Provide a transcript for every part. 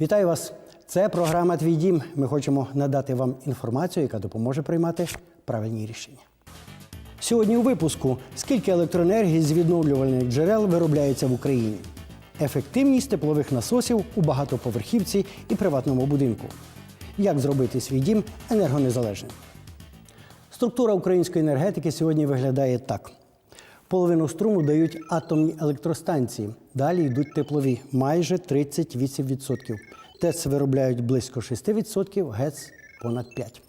Вітаю вас! Це програма Твій дім. Ми хочемо надати вам інформацію, яка допоможе приймати правильні рішення. Сьогодні у випуску скільки електроенергії з відновлювальних джерел виробляється в Україні, ефективність теплових насосів у багатоповерхівці і приватному будинку. Як зробити свій дім енергонезалежним? Структура української енергетики сьогодні виглядає так: половину струму дають атомні електростанції, далі йдуть теплові майже 38%. ТЕЦ виробляють близько 6%, ГЕЦ понад 5%.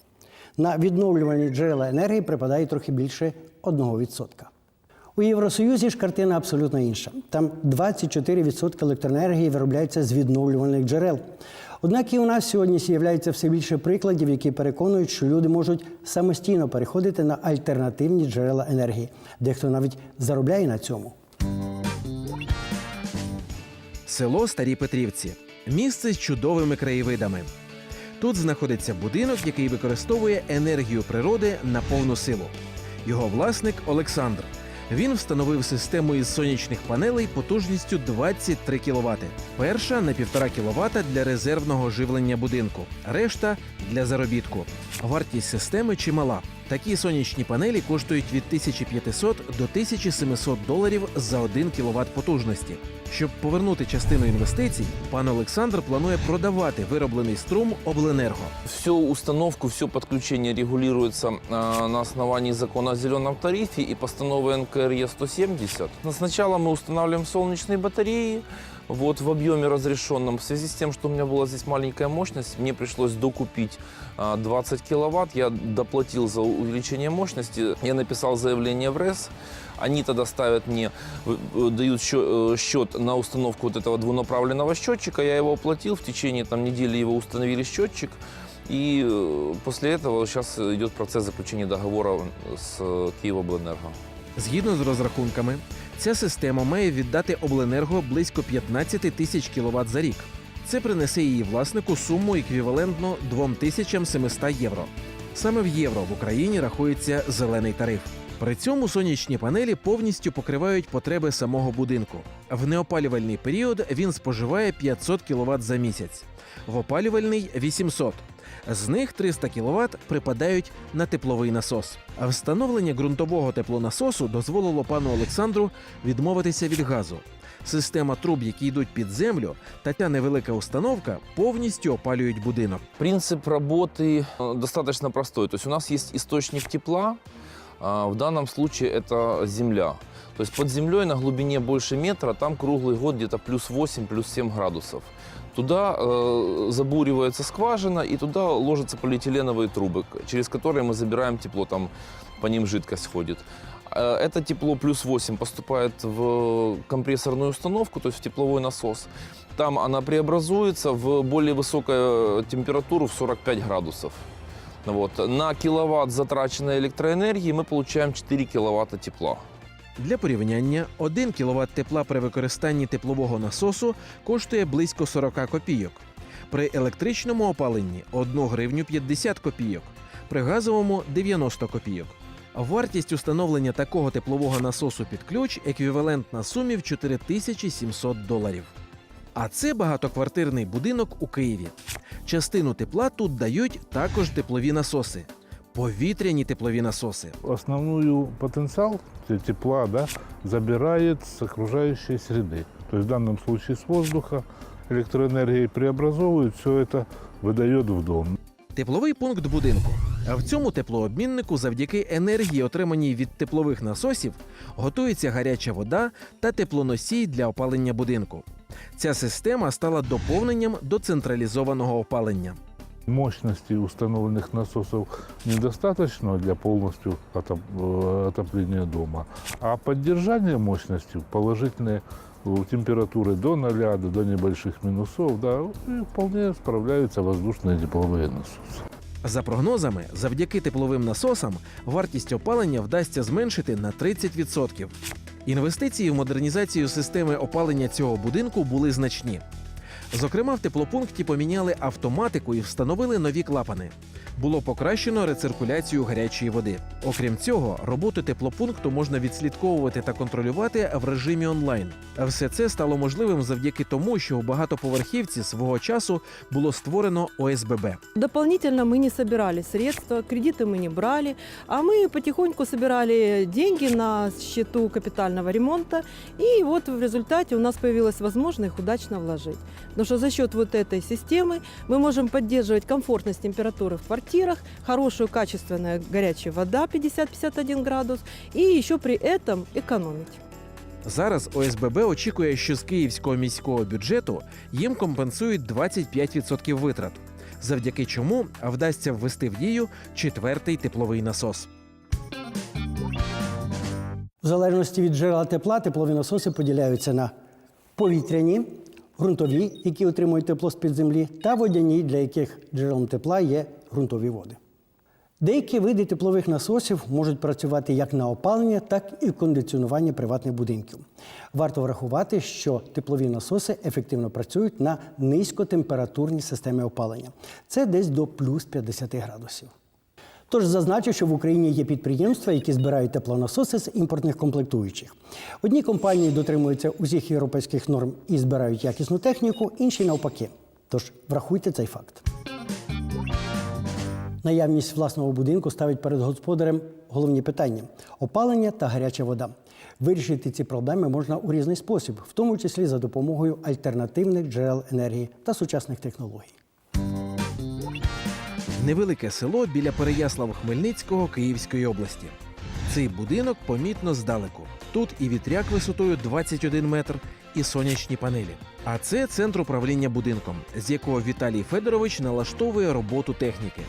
На відновлювальні джерела енергії припадає трохи більше 1%. У Євросоюзі ж картина абсолютно інша. Там 24% електроенергії виробляється з відновлювальних джерел. Однак і у нас сьогодні з'являється все більше прикладів, які переконують, що люди можуть самостійно переходити на альтернативні джерела енергії. Дехто навіть заробляє на цьому. Село Старі Петрівці місце з чудовими краєвидами. Тут знаходиться будинок, який використовує енергію природи на повну силу. Його власник Олександр. Він встановив систему із сонячних панелей потужністю 23 кВт. Перша на 1,5 кВт для резервного живлення будинку, решта для заробітку. Вартість системи чимала. Такі сонячні панелі коштують від 1500 до 1700 доларів за 1 кВт потужності. Щоб повернути частину інвестицій, пан Олександр планує продавати вироблений струм обленерго. Всю установку, все подключение регулируется э, на основании закона о зеленом тарифе и постановы НКРЕ 170. Но Сначала мы устанавливаем солнечные батареи вот, в объеме разрешенном. В связи с тем, что у меня была здесь маленькая мощность, мне пришлось докупить а, 20 киловатт. Я доплатил за увеличение мощности. Я написал заявление в РЭС. Они тогда ставят мне, э, э, дают счё- э, счет на установку вот этого двунаправленного счетчика. Я его оплатил. В течение там, недели его установили счетчик. И э, после этого сейчас идет процесс заключения договора с э, Киевобленерго. Згідно з розрахунками, ця система має віддати обленерго близько 15 тисяч кВт за рік. Це принесе її власнику суму еквівалентно 2700 євро. Саме в євро в Україні рахується зелений тариф. При цьому сонячні панелі повністю покривають потреби самого будинку. В неопалювальний період він споживає 500 кВт за місяць, в опалювальний 800. З них 300 кВт припадають на тепловий насос. Встановлення ґрунтового теплонасосу дозволило пану Олександру відмовитися від газу. Система труб, які йдуть під землю, та ця невелика установка повністю опалюють будинок. Принцип работы э, достаточно простой. То у нас есть источник тепла, в данном случае это земля. То есть под землей на глубине больше метра, там круглый год где-то плюс 8, плюс 7 градусов. Туда э, забуривается скважина, и туда ложатся полиэтиленовые трубы, через которые мы забираем тепло, там по ним жидкость ходит. Э, Это тепло плюс 8 поступает в компрессорную установку, то есть в тепловой насос. Там она преобразуется в более высокую температуру в 45 градусов. Вот. На киловатт затраченной электроэнергии мы получаем 4 киловатта тепла. Для порівняння, 1 кВт тепла при використанні теплового насосу коштує близько 40 копійок. При електричному опаленні 1 гривню 50 копійок, при газовому 90 копійок. Вартість установлення такого теплового насосу під ключ еквівалентна сумі в 4700 доларів. А це багатоквартирний будинок у Києві. Частину тепла тут дають також теплові насоси, повітряні теплові насоси. основную потенциал те- тепла да, забирает с окружающей среды. То есть в данном случае с воздуха электроэнергией преобразовывает, все это выдает в дом. Тепловий пункт будинку. А в цьому теплообміннику, завдяки енергії, отриманій від теплових насосів, готується гаряча вода та теплоносій для опалення будинку. Ця система стала доповненням до централізованого опалення. Мощности установленных насосов недостаточно для полностью отоп- э, отопления дома, а поддержание мощности положительные э, температуры до 0, до, до небольших минусов, да, и вполне справляются воздушные тепловые насосы. За прогнозами, завдяки тепловим насосам вартість опалення вдасться зменшити на 30%. Інвестиції в модернізацію системи опалення цього будинку були значні. Зокрема, в теплопункті поміняли автоматику і встановили нові клапани Було покращено рециркуляцію гарячої води. Окрім цього, роботу теплопункту можна відслідковувати та контролювати в режимі онлайн. Все це стало можливим завдяки тому, що у багатоповерхівці свого часу було створено ОСББ. Дополнительно мы не собирали средства, кредиты мы не брали, а мы потихоньку собирали деньги на счету капитального ремонта. И вот в результате у нас появилась возможность их удачно вложить. Потому что за счет вот этой системы мы можем поддерживать комфортность температуры в квартирах, хорошую качественная горячая вода 50-51 градус и еще при этом экономить. Зараз ОСББ очікує, що з київського міського бюджету їм компенсують 25% витрат, завдяки чому вдасться ввести в дію четвертий тепловий насос. В залежності від джерела тепла теплові насоси поділяються на повітряні, ґрунтові, які отримують тепло з-під землі, та водяні, для яких джерелом тепла є ґрунтові води. Деякі види теплових насосів можуть працювати як на опалення, так і кондиціонування приватних будинків. Варто врахувати, що теплові насоси ефективно працюють на низькотемпературній системі опалення. Це десь до плюс 50 градусів. Тож зазначу, що в Україні є підприємства, які збирають теплонасоси з імпортних комплектуючих. Одні компанії дотримуються усіх європейських норм і збирають якісну техніку, інші навпаки. Тож врахуйте цей факт. Наявність власного будинку ставить перед господарем головні питання: опалення та гаряча вода. Вирішити ці проблеми можна у різний спосіб, в тому числі за допомогою альтернативних джерел енергії та сучасних технологій. Невелике село біля Переяслав-Хмельницького Київської області. Цей будинок помітно здалеку. Тут і вітряк висотою 21 метр, і сонячні панелі. А це центр управління будинком, з якого Віталій Федорович налаштовує роботу техніки.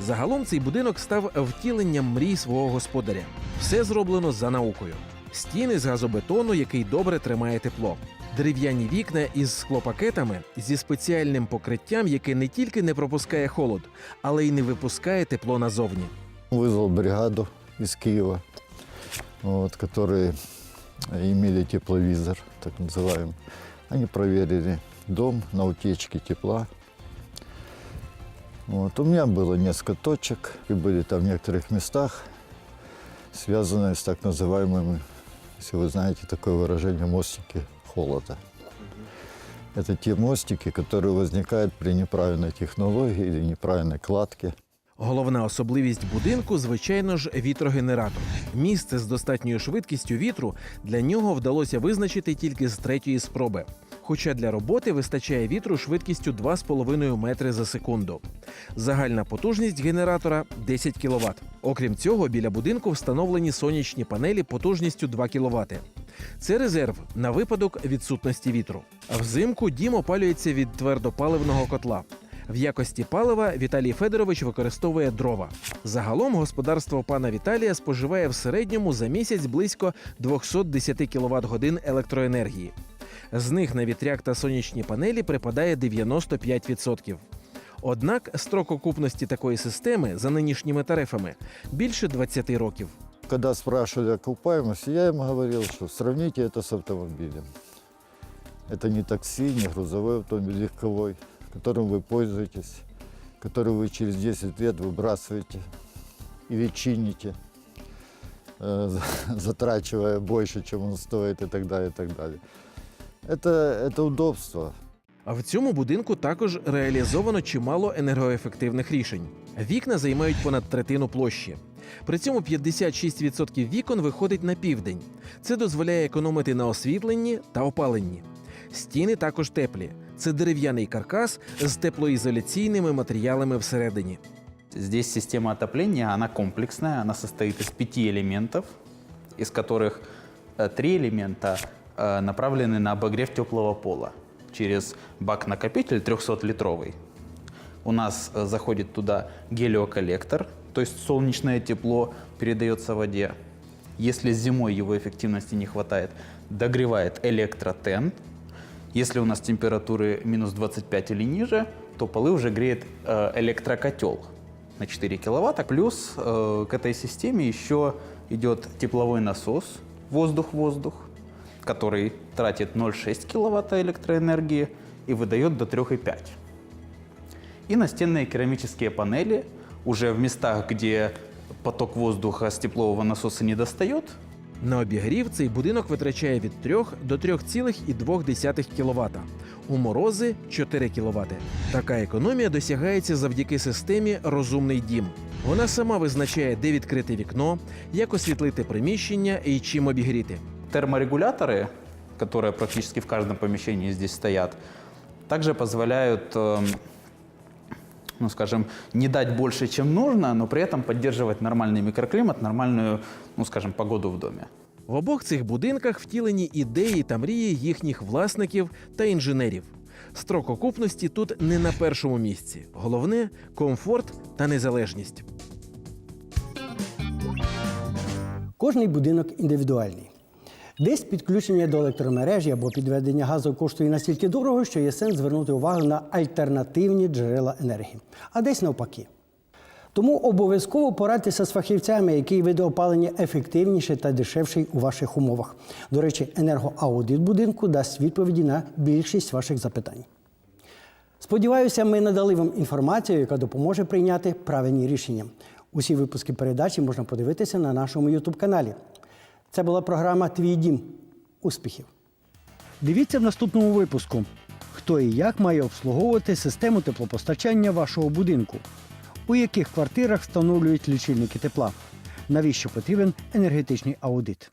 Загалом цей будинок став втіленням мрій свого господаря. Все зроблено за наукою. Стіни з газобетону, який добре тримає тепло. Дерев'яні вікна із склопакетами зі спеціальним покриттям, яке не тільки не пропускає холод, але й не випускає тепло назовні. Вызвал бригаду из Киева, вот, которые имели тепловизор, так называемый. Они проверили дом на утечке тепла. Вот. У меня было несколько точек, и были там в некоторых местах, связанные с так называемыми, если вы знаете такое выражение, мостики холода. Это те мостики, которые возникают при неправильной технологии или неправильной кладке. Головна особливість будинку, звичайно ж, вітрогенератор. Місце з достатньою швидкістю вітру для нього вдалося визначити тільки з третьої спроби. Хоча для роботи вистачає вітру швидкістю 2,5 метри за секунду. Загальна потужність генератора 10 кВт. Окрім цього, біля будинку встановлені сонячні панелі потужністю 2 кВт. Це резерв на випадок відсутності вітру. Взимку дім опалюється від твердопаливного котла. В якості палива Віталій Федорович використовує дрова. Загалом господарство пана Віталія споживає в середньому за місяць близько 210 кВт годин електроенергії. З них на вітряк та сонячні панелі припадає 95%. Однак строк окупності такої системи за нинішніми тарифами більше 20 років. Когда спрашивали о окупаемости, я им говорил, что сравните это с автомобилем. Это не такси, не грузовой автомобиль, легковой, которым вы пользуетесь, который вы через 10 лет выбрасываете или чините, э, затрачивая больше, чем он стоит и так далее, и так далее. Это, это удобство. А в цьому будинку також реалізовано чимало енергоефективних рішень. Вікна займають понад третину площі. При цьому 56% вікон виходить на південь. Це дозволяє економити на освітленні та опаленні. Стіни також теплі. Це дерев'яний каркас з теплоізоляційними матеріалами всередині. Здесь система отопления, она комплексная, она состоит из пяти элементов, из которых э, три элемента э, направлены на обогрев теплого пола через бак-накопитель 300-литровый. У нас э, заходит туда гелиоколлектор, то есть солнечное тепло передается воде. Если зимой его эффективности не хватает, догревает электротен. Если у нас температуры минус 25 или ниже, то полы уже греет э, электрокотел на 4 киловатта. Плюс э, к этой системе еще идет тепловой насос воздух-воздух, который тратит 0,6 киловатта электроэнергии и выдает до 3,5. И настенные керамические панели уже в местах, где поток воздуха с теплового насоса не достает, На обігрів цей будинок витрачає від 3 до 3,2 кВт. У морози 4 кВт. Така економія досягається завдяки системі Розумний дім. Вона сама визначає, де відкрити вікно, як освітлити приміщення і чим обігріти. терморегуляторы, которые практически в каждом помещении здесь стоят, также позволяют, эм, ну, скажем, не дать больше, чем нужно, но при этом поддерживать нормальный микроклимат, нормальную, ну, скажем, погоду в доме. В обох цих будинках втілені ідеї та мрії їхніх власників та інженерів. Строк окупності тут не на першому місці. Головне комфорт та незалежність. Кожний будинок індивідуальний. Десь підключення до електромережі або підведення газу коштує настільки дорого, що є сенс звернути увагу на альтернативні джерела енергії, а десь навпаки. Тому обов'язково порадьтеся з фахівцями, який види опалення ефективніший та дешевший у ваших умовах. До речі, енергоаудит будинку дасть відповіді на більшість ваших запитань. Сподіваюся, ми надали вам інформацію, яка допоможе прийняти правильні рішення. Усі випуски передачі можна подивитися на нашому youtube каналі Це була програма Твій дім. Успіхів! Дивіться в наступному випуску: хто і як має обслуговувати систему теплопостачання вашого будинку, у яких квартирах встановлюють лічильники тепла, навіщо потрібен енергетичний аудит.